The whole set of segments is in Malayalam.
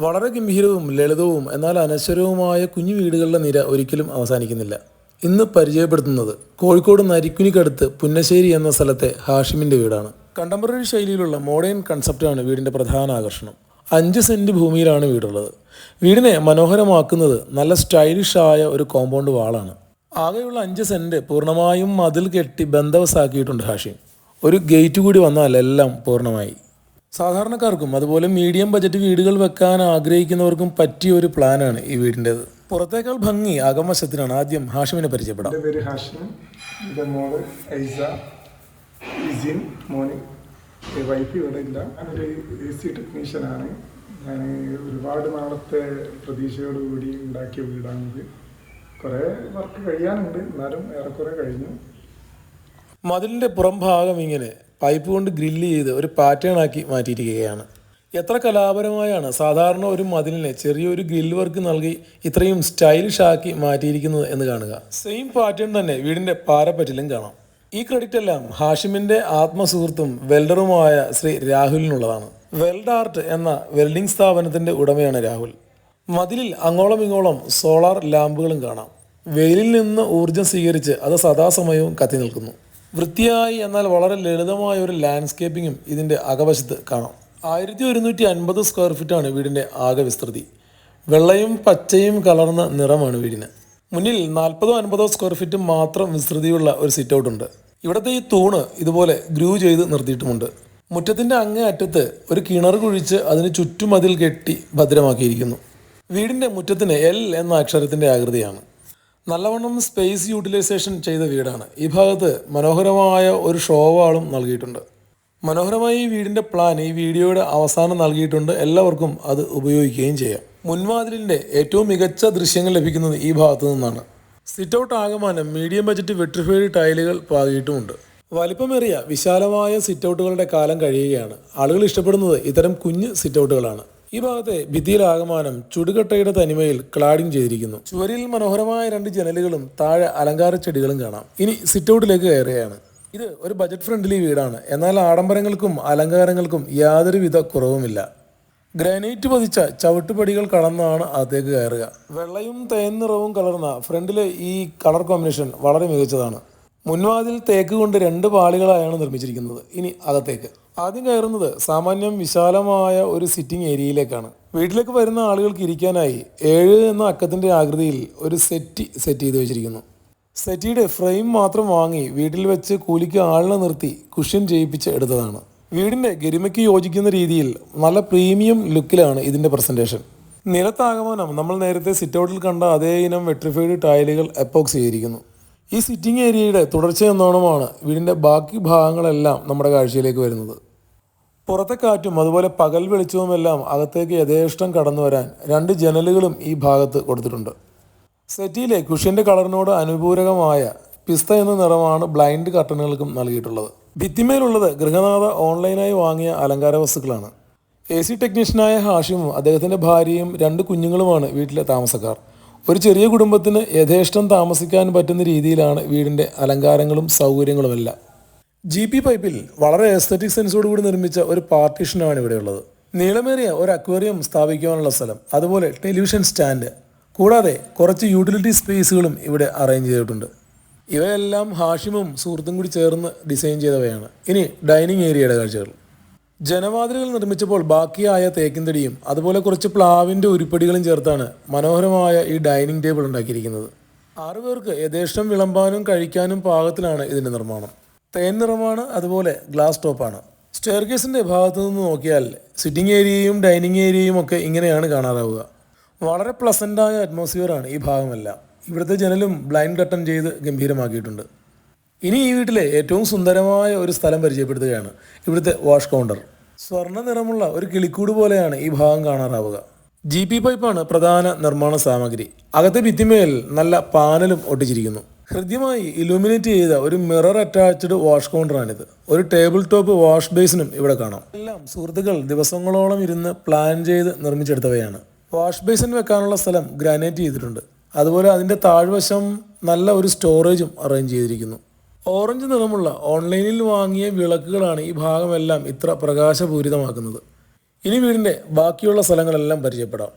വളരെ ഗംഭീരവും ലളിതവും എന്നാൽ അനശ്വരവുമായ കുഞ്ഞു വീടുകളുടെ നിര ഒരിക്കലും അവസാനിക്കുന്നില്ല. ഇന്ന് പരിചയപ്പെടുത്തുന്നത് കോഴിക്കോട് നരിക്കുനിക്കടുത്ത് പുന്നശ്ശേരി എന്ന സ്ഥലത്തെ ഹാഷിമിന്റെ വീടാണ്. കണ്ടംപററി ശൈലിയിലുള്ള മോഡേൺ കൺസെപ്റ്റാണ് വീടിന്റെ പ്രധാന ആകർഷണം. അഞ്ച് സെന്റ് ഭൂമിയിലാണ് വീടുള്ളത്. വീടിനെ മനോഹരമാക്കുന്നത് നല്ല സ്റ്റൈലിഷായ ഒരു കോമ്പൗണ്ട് വാളാണ്. ആകെയുള്ള അഞ്ച് സെന്റ് പൂർണമായും മതിൽ കെട്ടി ബന്ധവസാക്കിയിട്ടുണ്ട് ഹാഷിം. ഒരു ഗേറ്റ് കൂടി വന്നാൽ എല്ലാം പൂർണമായി. സാധാരണക്കാർക്കും അതുപോലെ മീഡിയം ബജറ്റ് വീടുകൾ വെക്കാൻ ആഗ്രഹിക്കുന്നവർക്കും പറ്റിയ ഒരു പ്ലാനാണ് ഈ വീടിന്റെത്. പുറത്തേക്കാൾ ഭംഗി അകംവശത്തിനാണ് ആദ്യം ഹാഷിമിനെ പരിചയപ്പെടാം. എന്റെ പേര് ഹാഷിം. എന്റെ മോൾ ഐസ. ഇസിൻ മോന്. എന്റെ വൈഫ് ഇവിടെ ഇല്ല. ഞാനൊരു എ സി ടെക്നീഷ്യനാണ് ഞാൻ ഒരുപാട് നാളത്തെ പ്രതീക്ഷയോടുകൂടി ഉണ്ടാക്കിയ വീടാണിത്. കുറേ വർക്ക് കഴിയാനുണ്ട്. എന്നാലും ഏറെക്കുറെ കഴിഞ്ഞു. മതിലിന്റെ പുറം ഭാഗം ഇങ്ങനെ പൈപ്പ് കൊണ്ട് ഗ്രില്ല് ചെയ്ത് ഒരു പാറ്റേൺ ആക്കി മാറ്റിയിരിക്കുകയാണ്. എത്ര കലാപരമായാണ് സാധാരണ ഒരു മതിലിനെ ചെറിയൊരു ഗ്രില്ല് വർക്ക് നൽകി ഇത്രയും സ്റ്റൈലിഷ് ആക്കി മാറ്റിയിരിക്കുന്നത് എന്ന് കാണുക. സെയിം പാറ്റേൺ തന്നെ വീടിന്റെ പാരപ്പറ്റിലും കാണാം. ഈ ക്രെഡിറ്റ് എല്ലാം ഹാഷിമിന്റെ ആത്മസുഹൃത്തും വെൽഡറുമായ ശ്രീ രാഹുലിനുള്ളതാണ്. വെൽഡ് ആർട്ട് എന്ന വെൽഡിംഗ് സ്ഥാപനത്തിന്റെ ഉടമയാണ് രാഹുൽ. മതിലിൽ അങ്ങോളം ഇങ്ങോളം സോളാർ ലാമ്പുകളും കാണാം. വെയിലിൽ നിന്ന് ഊർജം സ്വീകരിച്ച് അത് സദാസമയവും കത്തി നിൽക്കുന്നു. വൃത്തിയായി എന്നാൽ വളരെ ലളിതമായ ഒരു ലാൻഡ്സ്കേപ്പിങ്ങും ഇതിന്റെ അകവശത്ത് കാണാം. ആയിരത്തി ഒരുന്നൂറ്റി അൻപത് സ്ക്വയർ ഫീറ്റാണ് വീടിന്റെ ആകെ വിസ്തൃതി. വെള്ളയും പച്ചയും കലർന്ന നിറമാണ് വീടിന്. മുന്നിൽ നാൽപ്പതോ അൻപതോ സ്ക്വയർ ഫീറ്റ് മാത്രം വിസ്തൃതിയുള്ള ഒരു സിറ്റ് ഔട്ട് ഉണ്ട്. ഇവിടുത്തെ ഈ തൂണ് ഇതുപോലെ ഗ്രൂ ചെയ്ത് നിർത്തിയിട്ടുമുണ്ട്. മുറ്റത്തിന്റെ അങ്ങേ അറ്റത്ത് ഒരു കിണർ കുഴിച്ച് അതിന് ചുറ്റുമതിൽ കെട്ടി ഭദ്രമാക്കിയിരിക്കുന്നു. വീടിന്റെ മുറ്റത്തിന് എൽ എന്ന അക്ഷരത്തിന്റെ ആകൃതിയാണ്. നല്ലവണ്ണം സ്പേസ് യൂട്ടിലൈസേഷൻ ചെയ്ത വീടാണ്. ഈ ഭാഗത്ത് മനോഹരമായ ഒരു ഷോവാളും നൽകിയിട്ടുണ്ട്. മനോഹരമായ ഈ വീടിന്റെ പ്ലാൻ ഈ വീഡിയോയുടെ അവസാനം നൽകിയിട്ടുണ്ട്. എല്ലാവർക്കും അത് ഉപയോഗിക്കുകയും ചെയ്യാം. മുൻവാതിലിന്റെ ഏറ്റവും മികച്ച ദൃശ്യങ്ങൾ ലഭിക്കുന്നത് ഈ ഭാഗത്തു നിന്നാണ്. സിറ്റ് ഔട്ട് ആകമാനം മീഡിയം ബജറ്റ് വെട്രിഫൈഡ് ടൈലുകൾ പാകിയിട്ടുമുണ്ട്. വലിപ്പമേറിയ വിശാലമായ സിറ്റ് ഔട്ടുകളുടെ കാലം കഴിയുകയാണ്. ആളുകൾ ഇഷ്ടപ്പെടുന്നത് ഇത്തരം കുഞ്ഞ് സിറ്റ് ഔട്ടുകളാണ് ഈ ഭാഗത്തെ ഭിത്തിയിലാകമാനം ചുടുകട്ടയുടെ തനിമയിൽ ക്ലാഡിംഗ് ചെയ്തിരിക്കുന്നു. ചുവരിൽ മനോഹരമായ രണ്ട് ജനലുകളും താഴെ അലങ്കാര ചെടികളും കാണാം. ഇനി സിറ്റൗട്ടിലേക്ക് കയറുകയാണ്. ഇത് ഒരു ബജറ്റ് ഫ്രണ്ട്ലി വീടാണ്. എന്നാൽ ആഡംബരങ്ങൾക്കും അലങ്കാരങ്ങൾക്കും യാതൊരുവിധ കുറവുമില്ല. ഗ്രാനൈറ്റ് പതിച്ച ചവിട്ടുപടികൾ കടന്നാണ് അകത്തേക്ക് കയറുക. വെള്ളയും തേൻ നിറവും കലർന്ന ഫ്രണ്ടിലെ ഈ കളർ കോമ്പിനേഷൻ വളരെ മികച്ചതാണ്. മുൻവാതിൽ തേക്ക് കൊണ്ട് രണ്ട് പാളികളായാണ് നിർമ്മിച്ചിരിക്കുന്നത്. ഇനി അകത്തേക്ക്. ആദ്യം കയറുന്നത് സാമാന്യം വിശാലമായ ഒരു സിറ്റിംഗ് ഏരിയയിലേക്കാണ് വീട്ടിലേക്ക് വരുന്ന ആളുകൾക്ക് ഇരിക്കാനായി ഏഴ് എന്ന അക്കത്തിന്റെ ആകൃതിയിൽ ഒരു സെറ്റി സെറ്റ് ചെയ്ത് വെച്ചിരിക്കുന്നു. സെറ്റിയുടെ ഫ്രെയിം മാത്രം വാങ്ങി വീട്ടിൽ വെച്ച് കൂലിക്ക് ആളിനെ നിർത്തി കുഷ്യൻ ചെയ്യിപ്പിച്ച് എടുത്തതാണ്. വീടിന്റെ ഗരിമയ്ക്ക് യോജിക്കുന്ന രീതിയിൽ നല്ല പ്രീമിയം ലുക്കിലാണ് ഇതിന്റെ പ്രസന്റേഷൻ നിലത്താകമാനം നമ്മൾ നേരത്തെ സിറ്റൗട്ടിൽ കണ്ട അതേ ഇനം വെട്രിഫൈഡ് ടൈലുകൾ എപ്പോക്സ് ചെയ്തിരിക്കുന്നു. ഈ സിറ്റിംഗ് ഏരിയയുടെ തുടർച്ച എന്നോണമാണ് വീടിന്റെ ബാക്കി ഭാഗങ്ങളെല്ലാം നമ്മുടെ കാഴ്ചയിലേക്ക് വരുന്നത്. പുറത്തെ കാറ്റും അതുപോലെ പകൽ വെളിച്ചവുമെല്ലാം അകത്തേക്ക് യഥേഷ്ടം കടന്നു വരാൻ രണ്ട് ജനലുകളും ഈ ഭാഗത്ത് കൊടുത്തിട്ടുണ്ട്. സെറ്റിയിലെ കുഷ്യന്റെ കളറിനോട് അനുപൂരകമായ പിസ്ത എന്ന നിറമാണ് ബ്ലൈൻഡ് കർട്ടനുകൾക്കും നൽകിയിട്ടുള്ളത്. ഭിത്തിമേലുള്ളത് ഗൃഹനാഥ ഓൺലൈനായി വാങ്ങിയ അലങ്കാര വസ്തുക്കളാണ്. എ സി ടെക്നീഷ്യനായ ഹാഷിമും അദ്ദേഹത്തിന്റെ ഭാര്യയും രണ്ട് കുഞ്ഞുങ്ങളുമാണ് വീട്ടിലെ താമസക്കാർ. ഒരു ചെറിയ കുടുംബത്തിന് യഥേഷ്ടം താമസിക്കാൻ പറ്റുന്ന രീതിയിലാണ് വീടിന്റെ അലങ്കാരങ്ങളും സൗകര്യങ്ങളുമെല്ലാം. ജി പി പൈപ്പിൽ വളരെ എസ്തറ്റിക് സെൻസോടുകൂടി നിർമ്മിച്ച ഒരു പാർട്ടീഷനാണ് ഇവിടെയുള്ളത് നീളമേറിയ ഒരു അക്വേറിയം സ്ഥാപിക്കുവാനുള്ള സ്ഥലം അതുപോലെ ടെലിവിഷൻ സ്റ്റാൻഡ് കൂടാതെ കുറച്ച് യൂട്ടിലിറ്റി സ്പേസുകളും ഇവിടെ അറേഞ്ച് ചെയ്തിട്ടുണ്ട്. ഇവയെല്ലാം ഹാഷിമും സുഹൃത്തും കൂടി ചേർന്ന് ഡിസൈൻ ചെയ്തവയാണ്. ഇനി ഡൈനിങ് ഏരിയയുടെ കാഴ്ചകൾ. ജനവാതിലുകൾ നിർമ്മിച്ചപ്പോൾ ബാക്കിയായ തേക്കിൻതടിയും അതുപോലെ കുറച്ച് പ്ലാവിന്റെ ഉരുപ്പടികളും ചേർത്താണ് മനോഹരമായ ഈ ഡൈനിങ് ടേബിൾ ഉണ്ടാക്കിയിരിക്കുന്നത്. ആറുപേർക്ക് യഥേഷ്ടം വിളമ്പാനും കഴിക്കാനും പാകത്തിലാണ് ഇതിന്റെ നിർമ്മാണം. തേൻ നിറമാണ് അതുപോലെ ഗ്ലാസ് ടോപ്പാണ് സ്റ്റെയർ കേസിന്റെ ഭാഗത്തു നിന്ന് നോക്കിയാൽ സിറ്റിംഗ് ഏരിയയും ഡൈനിങ് ഏരിയയും ഒക്കെ ഇങ്ങനെയാണ് കാണാറാവുക. വളരെ പ്ലസന്റായ അറ്റ്മോസ്ഫിയറാണ് ഈ ഭാഗമെല്ലാം. ഇവിടുത്തെ ജനലും ബ്ലൈൻഡ് കട്ടൺ ചെയ്ത് ഗംഭീരമാക്കിയിട്ടുണ്ട്. ഇനി ഈ വീട്ടിലെ ഏറ്റവും സുന്ദരമായ ഒരു സ്ഥലം പരിചയപ്പെടുത്തുകയാണ് ഇവിടുത്തെ വാഷ് കൗണ്ടർ സ്വർണ നിറമുള്ള ഒരു കിളിക്കൂട് പോലെയാണ് ഈ ഭാഗം കാണാറാവുക. ജി പി പൈപ്പാണ് പ്രധാന നിർമ്മാണ സാമഗ്രി. അകത്തെ ഭിത്തിമേൽ നല്ല പാനലും ഒട്ടിച്ചിരിക്കുന്നു. ഹൃദ്യമായി ഇലൂമിനേറ്റ് ചെയ്ത ഒരു മിറർ അറ്റാച്ച്ഡ് വാഷ് കൗണ്ടറാണിത് ഒരു ടേബിൾ ടോപ്പ് വാഷ് ബേസിനും ഇവിടെ കാണാം. എല്ലാം സുഹൃത്തുക്കൾ ദിവസങ്ങളോളം ഇരുന്ന് പ്ലാൻ ചെയ്ത് നിർമ്മിച്ചെടുത്തവയാണ്. വാഷ് ബേസിൻ വെക്കാനുള്ള സ്ഥലം ഗ്രാനൈറ്റ് ചെയ്തിട്ടുണ്ട്. അതുപോലെ അതിന്റെ താഴ്വശം നല്ല ഒരു സ്റ്റോറേജും അറേഞ്ച് ചെയ്തിരിക്കുന്നു. ഓറഞ്ച് നിറമുള്ള ഓൺലൈനിൽ വാങ്ങിയ വിളക്കുകളാണ് ഈ ഭാഗമെല്ലാം ഇത്ര പ്രകാശപൂരിതമാക്കുന്നത്. ഇനി വീടിന്റെ ബാക്കിയുള്ള സ്ഥലങ്ങളെല്ലാം പരിചയപ്പെടാം.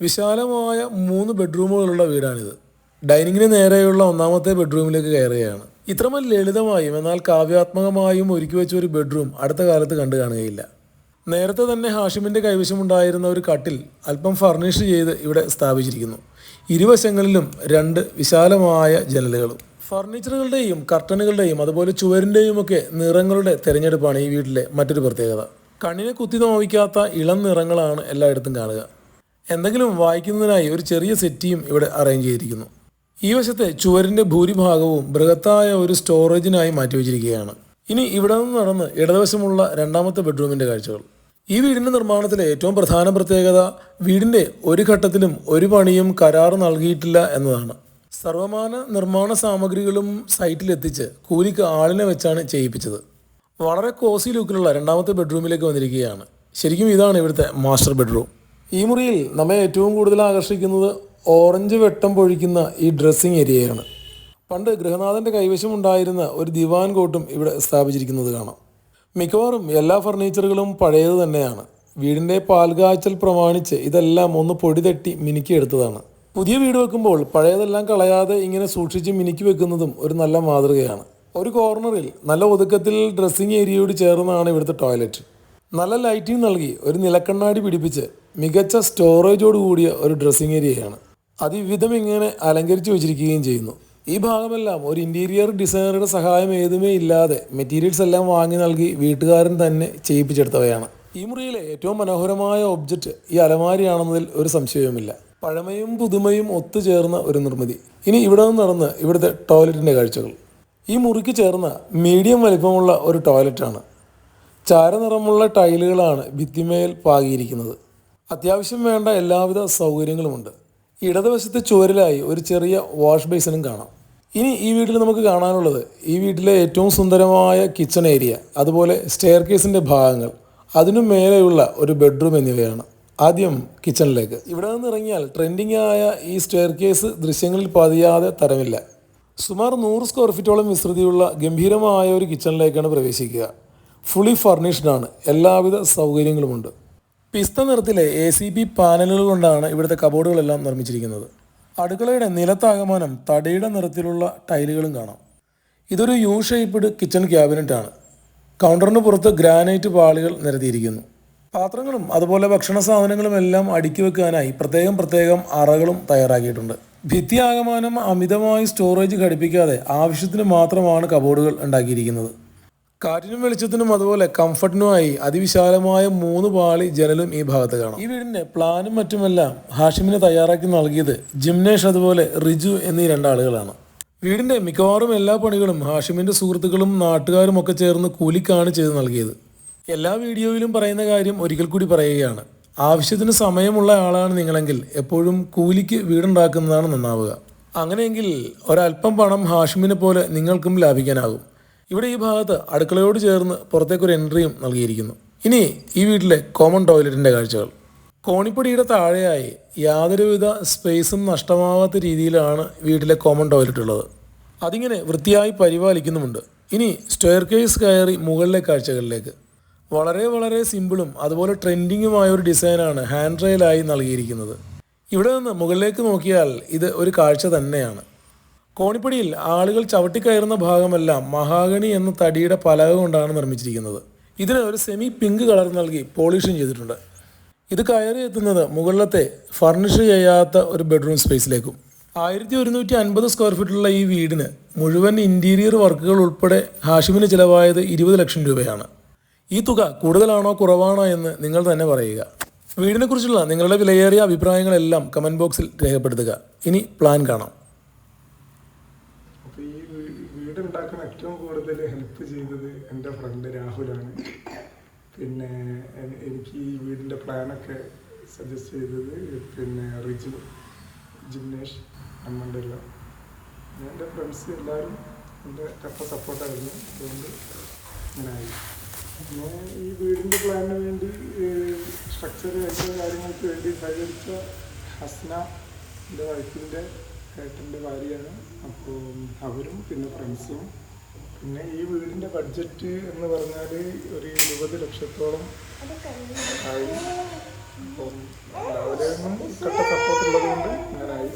വിശാലമായ മൂന്ന് ബെഡ്റൂമുകളുള്ള വീടാണിത്. ഡൈനിങ്ങിന് നേരെയുള്ള ഒന്നാമത്തെ ബെഡ്റൂമിലേക്ക് കയറുകയാണ്. ഇത്രമൽ ലളിതമായും എന്നാൽ കാവ്യാത്മകമായും ഒരുക്കി വെച്ച ഒരു ബെഡ്റൂം അടുത്ത കാലത്ത് കണ്ടു കാണുകയില്ല. നേരത്തെ തന്നെ ഹാഷിമിന്റെ കൈവശമുണ്ടായിരുന്ന ഒരു കട്ടിൽ അല്പം ഫർണിഷ് ചെയ്ത് ഇവിടെ സ്ഥാപിച്ചിരിക്കുന്നു. ഇരുവശങ്ങളിലും രണ്ട് വിശാലമായ ജനലുകളും. ഫർണിച്ചറുകളുടെയും കർട്ടനുകളുടെയും അതുപോലെ ചുവരിന്റെയും ഒക്കെ നിറങ്ങളുടെ തിരഞ്ഞെടുപ്പാണ് ഈ വീട്ടിലെ മറ്റൊരു പ്രത്യേകത. കണ്ണിനെ കുത്തി നോവിക്കാത്ത ഇളം നിറങ്ങളാണ് എല്ലായിടത്തും കാണുക. എന്തെങ്കിലും വായിക്കുന്നതിനായി ഒരു ചെറിയ സെറ്റിയും ഇവിടെ അറേഞ്ച് ചെയ്തിരിക്കുന്നു. ഈ വശത്തെ ചുവരിന്റെ ഭൂരിഭാഗവും ബൃഹത്തായ ഒരു സ്റ്റോറേജിനായി മാറ്റിവെച്ചിരിക്കുകയാണ് ഇനി ഇവിടെ നിന്ന് നടന്ന് ഇടതുവശമുള്ള രണ്ടാമത്തെ ബെഡ്റൂമിന്റെ കാഴ്ചകൾ. ഈ വീടിന്റെ നിർമ്മാണത്തിലെ ഏറ്റവും പ്രധാന പ്രത്യേകത വീടിന്റെ ഒരു ഘട്ടത്തിലും ഒരു പണിയും കരാർ നൽകിയിട്ടില്ല എന്നതാണ്. സർവമാന നിർമ്മാണ സാമഗ്രികളും സൈറ്റിലെത്തിച്ച് കൂലിക്ക് ആളിനെ വെച്ചാണ് ചെയ്യിപ്പിച്ചത്. വളരെ കോസി ലുക്കിലുള്ള രണ്ടാമത്തെ ബെഡ്റൂമിലേക്ക് വന്നിരിക്കുകയാണ്. ശരിക്കും ഇതാണ് ഇവിടുത്തെ മാസ്റ്റർ ബെഡ്റൂം. ഈ മുറിയിൽ നമ്മെ ഏറ്റവും കൂടുതൽ ആകർഷിക്കുന്നത് ഓറഞ്ച് വെട്ടം പൊഴിക്കുന്ന ഈ ഡ്രസ്സിംഗ് ഏരിയയാണ്. പണ്ട് ഗൃഹനാഥന്റെ കൈവശം ഉണ്ടായിരുന്ന ഒരു ദിവാൻ കോട്ടും ഇവിടെ സ്ഥാപിച്ചിരിക്കുന്നത് കാണാം. മിക്കവാറും എല്ലാ ഫർണിച്ചറുകളും പഴയത് തന്നെയാണ്. വീടിന്റെ പാൽകാച്ചൽ പ്രമാണിച്ച് ഇതെല്ലാം ഒന്ന് പൊടി തട്ടി മിനുക്കിയെടുത്തതാണ് പുതിയ വീട് വെക്കുമ്പോൾ പഴയതെല്ലാം കളയാതെ ഇങ്ങനെ സൂക്ഷിച്ച് മിനുക്കി വെക്കുന്നതും ഒരു നല്ല മാതൃകയാണ്. ഒരു കോർണറിൽ നല്ല ഒതുക്കത്തിൽ ഡ്രസ്സിംഗ് ഏരിയയോട് ചേർന്നാണ് ഇവിടുത്തെ ടോയ്ലറ്റ്. നല്ല ലൈറ്റിംഗ് നൽകി ഒരു നിലക്കണ്ണാടി പിടിപ്പിച്ച് മികച്ച സ്റ്റോറേജോട് കൂടിയ ഒരു ഡ്രസ്സിംഗ് ഏരിയയാണ്. അതിവിധം ഇങ്ങനെ അലങ്കരിച്ചു വെച്ചിരിക്കുകയും ചെയ്യുന്നു. ഈ ഭാഗമെല്ലാം ഒരു ഇന്റീരിയർ ഡിസൈനറുടെ സഹായം ഏതുമേ ഇല്ലാതെ മെറ്റീരിയൽസ് എല്ലാം വാങ്ങി നൽകി വീട്ടുകാരൻ തന്നെ ചെയ്യിപ്പിച്ചെടുത്തവയാണ്. ഈ മുറിയിലെ ഏറ്റവും മനോഹരമായ ഒബ്ജക്റ്റ് ഈ അലമാരിയാണെന്നതിൽ ഒരു സംശയവുമില്ല. പഴമയും പുതുമയും ഒത്തുചേർന്ന ഒരു നിർമ്മിതി. ഇനി ഇവിടെ നിന്ന് നടന്ന് ഇവിടുത്തെ ടോയ്ലറ്റിന്റെ കാഴ്ചകൾ. ഈ മുറിക്ക് ചേർന്ന മീഡിയം വലിപ്പമുള്ള ഒരു ടോയ്ലറ്റാണ് ചാരനിറമുള്ള ടൈലുകളാണ് ഭിത്തിമേൽ പാകിയിരിക്കുന്നത്. അത്യാവശ്യം വേണ്ട എല്ലാവിധ സൗകര്യങ്ങളുമുണ്ട്. ഇടതുവശത്തെ ചുവരിലായി ഒരു ചെറിയ വാഷ് ബേസിനും കാണാം. ഇനി ഈ വീട്ടിൽ നമുക്ക് കാണാനുള്ളത് ഈ വീട്ടിലെ ഏറ്റവും സുന്ദരമായ കിച്ചൺ ഏരിയ അതുപോലെ സ്റ്റെയർ കേസിന്റെ ഭാഗങ്ങൾ അതിനു മേലെയുള്ള ഒരു ബെഡ്റൂം എന്നിവയാണ് ആദ്യം കിച്ചണിലേക്ക്. ഇവിടെ നിന്ന് ഇറങ്ങിയാൽ ട്രെൻഡിങ് ആയ ഈ സ്റ്റെയർ കേസ് ദൃശ്യങ്ങളിൽ പതിയാതെ തരമില്ല. സുമാർ നൂറ് സ്ക്വയർ ഫീറ്റോളം വിസ്തൃതിയുള്ള ഗംഭീരമായ ഒരു കിച്ചണിലേക്കാണ് പ്രവേശിക്കുക. ഫുള്ളി ഫർണിഷ്ഡ് ആണ്. എല്ലാവിധ സൗകര്യങ്ങളുമുണ്ട്. പിസ്ത നിറത്തിലെ എ സി ബി പാനലുകൾ കൊണ്ടാണ് ഇവിടുത്തെ കബോർഡുകളെല്ലാം നിർമ്മിച്ചിരിക്കുന്നത്. അടുക്കളയുടെ നിലത്താകമാനം തടിയുടെ നിറത്തിലുള്ള ടൈലുകളും കാണാം. ഇതൊരു യു ഷേപ്പ്ഡ് കിച്ചൺ ആണ്. കൗണ്ടറിന് പുറത്ത് ഗ്രാനൈറ്റ് പാളികൾ നിരത്തിയിരിക്കുന്നു. പാത്രങ്ങളും അതുപോലെ ഭക്ഷണ സാധനങ്ങളും എല്ലാം അടുക്കി വെക്കാനായി പ്രത്യേകം പ്രത്യേകം അറകളും തയ്യാറാക്കിയിട്ടുണ്ട്. ഭിത്തി ആകമാനം അമിതമായി സ്റ്റോറേജ് ഘടിപ്പിക്കാതെ ആവശ്യത്തിന് മാത്രമാണ് കബോർഡുകൾ ഉണ്ടാക്കിയിരിക്കുന്നത്. കാറ്റിനും വെളിച്ചത്തിനും അതുപോലെ കംഫർട്ടിനുമായി അതിവിശാലമായ മൂന്ന് പാളി ജനലും ഈ ഭാഗത്ത് കാണാം. ഈ വീടിന്റെ പ്ലാനും മറ്റുമെല്ലാം ഹാഷിമിന് തയ്യാറാക്കി നൽകിയത് ജിംനേഷ് അതുപോലെ റിജു എന്നീ രണ്ടാളുകളാണ്. വീടിന്റെ മിക്കവാറും എല്ലാ പണികളും ഹാഷിമിന്റെ സുഹൃത്തുക്കളും നാട്ടുകാരും ഒക്കെ ചേർന്ന് കൂലിക്കാണ് ചെയ്ത് നൽകിയത്. എല്ലാ വീഡിയോയിലും പറയുന്ന കാര്യം ഒരിക്കൽ കൂടി പറയുകയാണ്. ആവശ്യത്തിന് സമയമുള്ള ആളാണ് നിങ്ങളെങ്കിൽ എപ്പോഴും കൂലിക്ക് വീടുണ്ടാക്കുന്നതാണ് നന്നാവുക. അങ്ങനെയെങ്കിൽ ഒരല്പം പണം ഹാഷിമിനെ പോലെ നിങ്ങൾക്കും ലാഭിക്കാനാകും. ഇവിടെ ഈ ഭാഗത്ത് അടുക്കളയോട് ചേർന്ന് പുറത്തേക്കൊരു എൻട്രിയും നൽകിയിരിക്കുന്നു. ഇനി ഈ വീട്ടിലെ കോമൺ ടോയ്ലറ്റിന്റെ കാഴ്ചകൾ. കോണിപ്പടിയുടെ താഴെയായി യാതൊരുവിധ സ്പേസും നഷ്ടമാവാത്ത രീതിയിലാണ് വീട്ടിലെ കോമൺ ടോയ്ലറ്റ് ഉള്ളത്. അതിങ്ങനെ വൃത്തിയായി പരിപാലിക്കുന്നുമുണ്ട്. ഇനി സ്റ്റെയർ കേസ് കയറി മുകളിലെ കാഴ്ചകളിലേക്ക്. വളരെ വളരെ സിമ്പിളും അതുപോലെ ട്രെൻഡിങ്ങുമായ ഒരു ഡിസൈനാണ് ഹാൻഡ് റെയിലായി നൽകിയിരിക്കുന്നത്. ഇവിടെ നിന്ന് മുകളിലേക്ക് നോക്കിയാൽ ഇത് ഒരു കാഴ്ച തന്നെയാണ്. കോണിപ്പടിയിൽ ആളുകൾ ചവിട്ടിക്കയറുന്ന ഭാഗമെല്ലാം മഹാഗണി എന്ന തടിയുടെ പലക കൊണ്ടാണ് നിർമ്മിച്ചിരിക്കുന്നത്. ഇതിന് ഒരു സെമി പിങ്ക് കളർ നൽകി പോളിഷും ചെയ്തിട്ടുണ്ട്. ഇത് കയറി എത്തുന്നത് മുകളിലത്തെ ഫർണിഷ് ചെയ്യാത്ത ഒരു ബെഡ്റൂം സ്പേസിലേക്കും ആയിരത്തി ഒരുന്നൂറ്റി അൻപത് സ്ക്വയർ ഫീറ്റുള്ള ഈ വീടിന് മുഴുവൻ ഇന്റീരിയർ വർക്കുകൾ ഉൾപ്പെടെ ഹാഷിമിന് ചിലവായത് ഇരുപത് ലക്ഷം രൂപയാണ്. ഈ തുക കൂടുതലാണോ കുറവാണോ എന്ന് നിങ്ങൾ തന്നെ പറയുക. വീടിനെക്കുറിച്ചുള്ള നിങ്ങളുടെ വിലയേറിയ അഭിപ്രായങ്ങളെല്ലാം കമന്റ് ബോക്സിൽ രേഖപ്പെടുത്തുക. ഇനി പ്ലാൻ കാണാം അപ്പോൾ ഈ വീ- വീട് ഉണ്ടാക്കാൻ ഏറ്റവും കൂടുതൽ ഹെൽപ്പ് ചെയ്തത് എന്റെ ഫ്രണ്ട് രാഹുലാണ്. പിന്നെ എനിക്ക് ഈ വീടിന്റെ പ്ലാനൊക്കെ സജസ്റ്റ് ചെയ്തത് പിന്നെ റിജു ജിംനേഷ് അമ്മന്റെ എല്ലാം. എന്റെ ഫ്രണ്ട്സ് എല്ലാവരും എന്റെ കട്ട സപ്പോർട്ടായിരുന്നു അതുകൊണ്ട് ഇങ്ങനായി പിന്നെ ഈ വീടിന്റെ പ്ലാനിന് വേണ്ടി സ്ട്രക്ചർ ആയിട്ടുള്ള കാര്യങ്ങൾക്ക് വേണ്ടി സഹകരിച്ച ഹസ്ന എന്റെ വൈഫിന്റെ ഏട്ടന്റെ ഭാര്യയാണ്. അപ്പോൾ അവരും പിന്നെ ഫ്രണ്ട്സും പിന്നെ ഈ വീടിന്റെ ബഡ്ജറ്റ് എന്ന് പറഞ്ഞാൽ ഒരു ഇരുപത് ലക്ഷത്തോളം ആയി. അപ്പം അവരെയൊന്നും കട്ട സപ്പോർട്ട് ഉള്ളത് കൊണ്ട് അങ്ങനായി